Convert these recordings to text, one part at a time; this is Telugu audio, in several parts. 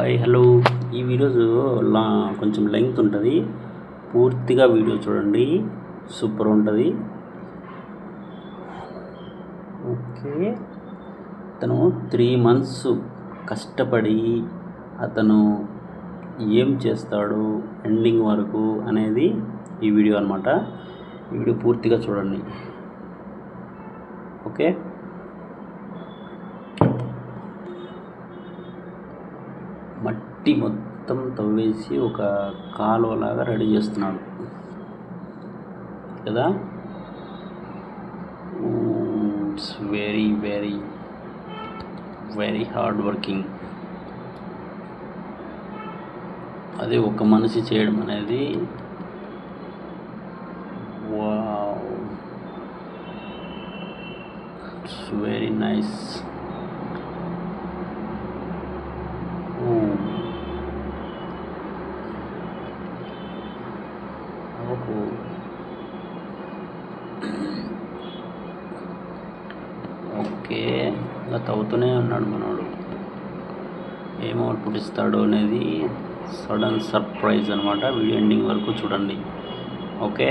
Hi hello. ఈ వీడియోస్ లా కొంచెం లెంగ్త్ ఉంటుంది. పూర్తిగా వీడియో చూడండి. సూపర్ ఉంటుంది. ఓకే. అతను త్రీ మంత్స్ కష్టపడి అతను ఏం చేస్తాడు ఎండింగ్ వరకు అనేది ఈ వీడియో అనమాట ఈ వీడియో పూర్తిగా చూడండి. ఓకే? మట్టి మొత్తం తవ్వేసి ఒక కాలువలాగా రెడీ చేస్తున్నాడు. కదా? It's very very very hard working అదే ఒక మనిషి చేయడం అనేది వావ్. ఇట్స్ వెరీ నైస్ ఓహో ఓకే ఇంకా తవ్వుతూనే ఉన్నాడు మనోడు. ఏం అవుట్పుట్ ఇస్తాడు అనేది సడన్ సర్ప్రైజ్ అనమాట వీడియో ఎండింగ్ వరకు చూడండి. ఓకే?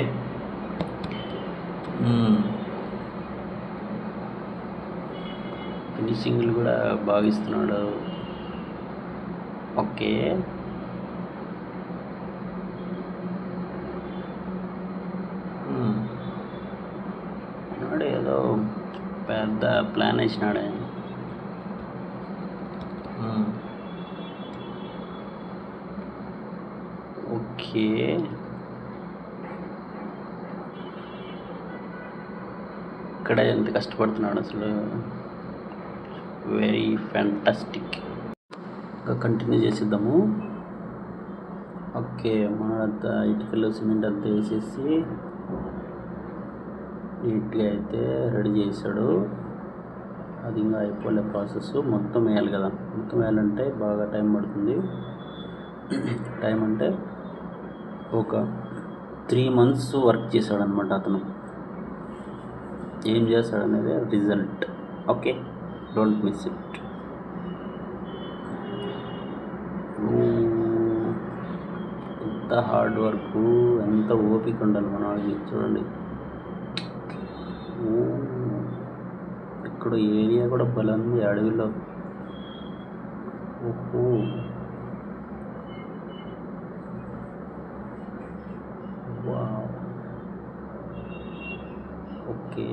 ఫినిషింగ్లు కూడా బాగా ఇస్తున్నాడు. ఓకే? ఏదో పెద్ద ప్లాన్ వేసినాడే. ఓకే. ఇక్కడ ఎంత కష్టపడుతున్నాడు అసలు. వెరీ ఫ్యాంటాస్టిక్ ఇంకా కంటిన్యూ చేసేద్దాము. ఓకే మన ఇటుకలు సిమెంట్ అంతా వేసేసి నీట్గా అయితే రెడీ చేశాడు. అది ఇంకా అయిపోలే ప్రాసెస్. మొత్తం వేయాలి కదా. మొత్తం వేయాలంటే బాగా టైం పడుతుంది. టైం అంటే ఒక త్రీ మంత్స్ వర్క్ చేశాడనమాట అతను. ఏం చేస్తాడనేది result. Okay don't miss it. ఎంత హార్డ్ వర్క్ ఎంత ఓపిక ఉండాలి మన వాళ్ళకి చూడండి ఓ, ఇప్పుడు ఏరియా కూడా బలం ఉంది. అడవిలో ఓహో వావ్. ఓకే.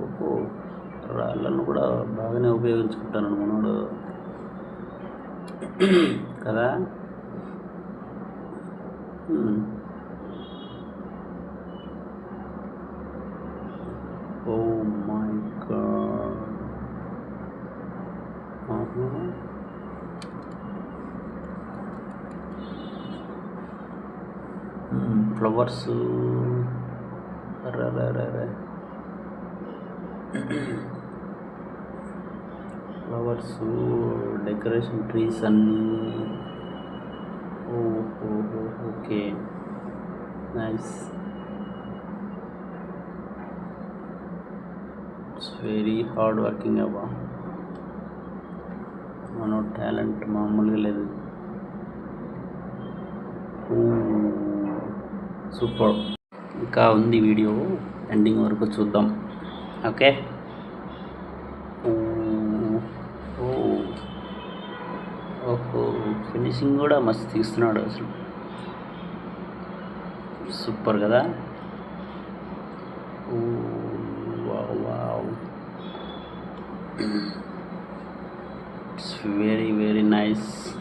ఓహో. రాళ్ళను కూడా బాగానే ఉపయోగించుకుంటాను మనోడు. కదా? Hmm. Oh my god. Uh -huh. Hmm, flowers. Ra, ra, ra, ra. flowers, decoration trees and okay. Nice. It's very hard working అవ్వా మన టాలెంట్ మామూలుగా లేదు. సూపర్. ఇంకా ఉంది వీడియో. ఎండింగ్ వరకు చూద్దాం. ఓకే. ఓ ఓహో. ఫినిషింగ్ కూడా మస్తు తీస్తున్నాడు అసలు. సూపర్ కదా? ఓ wow wow. It's very very nice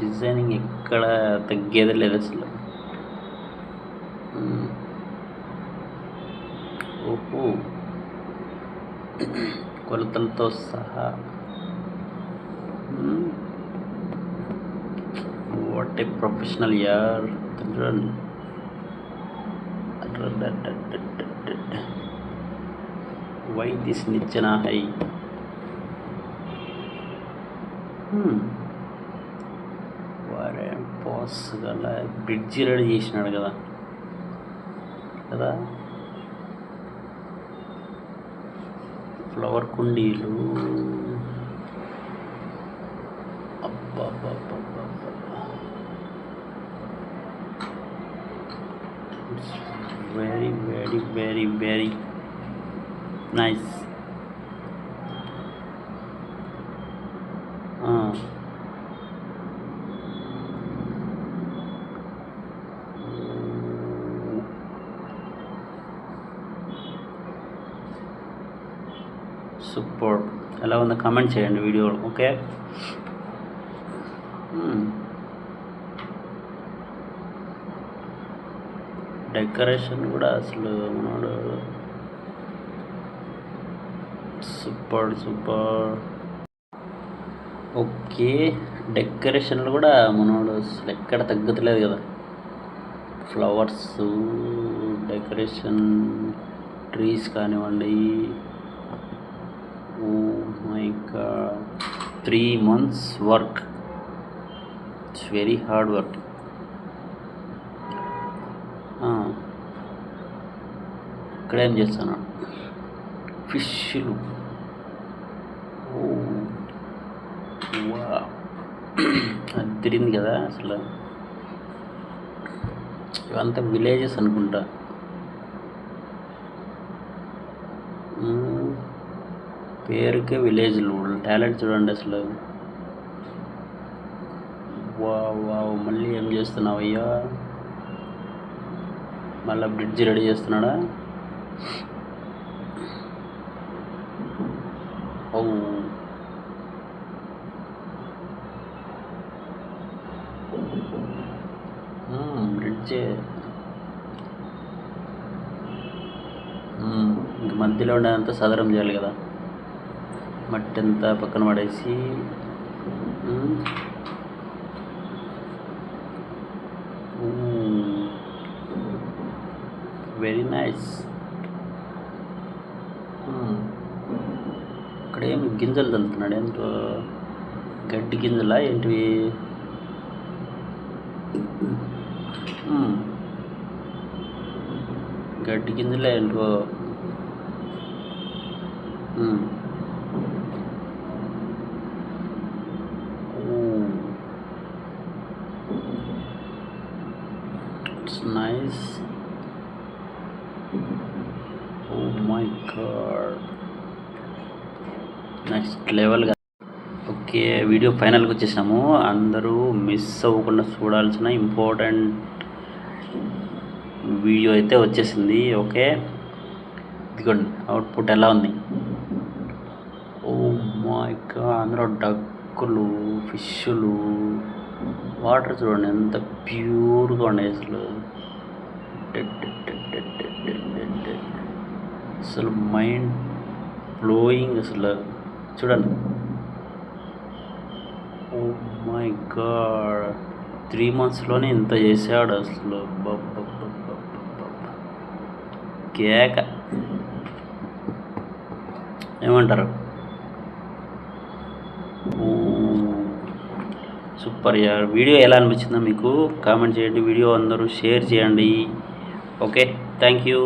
designing ఎక్కడ తగ్గేది లేదు అసలు. ఓహో కొలతలతో సహా వాట్ ఏ ప్రొఫెషనల్ యార్ చూడండి వై దిస్ నిచ్చెన హై వారే పాస్ గల బ్రిడ్జి రెడీ చేసినాడు కదా కదా ఫ్లవర్ కుండీలు very very very very nice super. ఎలా ఉందో కామెంట్ చేయండి వీడియో ఓకే? Hmm. డెకరేషన్ కూడా అసలు మనోడు సూపర్ సూపర్. ఓకే. డెకరేషన్లు కూడా మనోడు అసలు ఎక్కడ తగ్గట్లేదు కదా. ఫ్లవర్స్ డెకరేషన్ ట్రీస్ కానివ్వండి ఓ three months work. It's very hard work. ఇక్కడ ఏం చేస్తాను? ఫిష్లు. అది తిరిగింది కదా అసలు. ఇవంతా విలేజెస్ అనుకుంటా. పేరుకే విలేజ్లు టాలెంట్ చూడండి అసలు. వా వావ్. మళ్ళీ ఏం చేస్తున్నావు అయ్యా మళ్ళీ బ్రిడ్జ్ రెడీ చేస్తున్నాడా? ఓ. బ్రిడ్జే. ఇంక మధ్యలో ఉండేదంతా సదరం చేయాలి కదా. మట్టి అంతా పక్కన పడేసి వెరీ నైస్ ఇక్కడ ఏమి గింజలు చల్లుతున్నాడు ఏంటో గడ్డి గింజలా ఏంటివి గడ్డి గింజలే ఏంటో hmm. Oh. It's nice. Oh my god. Next లెవెల్గా ఓకే వీడియో ఫైనల్కి వచ్చేసాము. అందరూ మిస్ అవ్వకుండా చూడాల్సిన ఇంపార్టెంట్ వీడియో అయితే వచ్చేసింది. ఓకే ఇదిగోండి అవుట్పుట్ ఎలా ఉంది? ఓ మా గాడ్ అందులో డక్కులు ఫిష్లు వాటర్ చూడండి ఎంత ప్యూర్గా ఉన్నాయి అసలు. అసలు మైండ్ బ్లోయింగ్ అసలు. చూడండి. Oh my god. త్రీ మంత్స్లోనే ఇంత చేసాడు అసలు. కేక. ఏమంటారు? సూపర్ యార్ వీడియో ఎలా అనిపించిందో మీకు కామెంట్ చేయండి వీడియో అందరూ షేర్ చేయండి. Okay thank you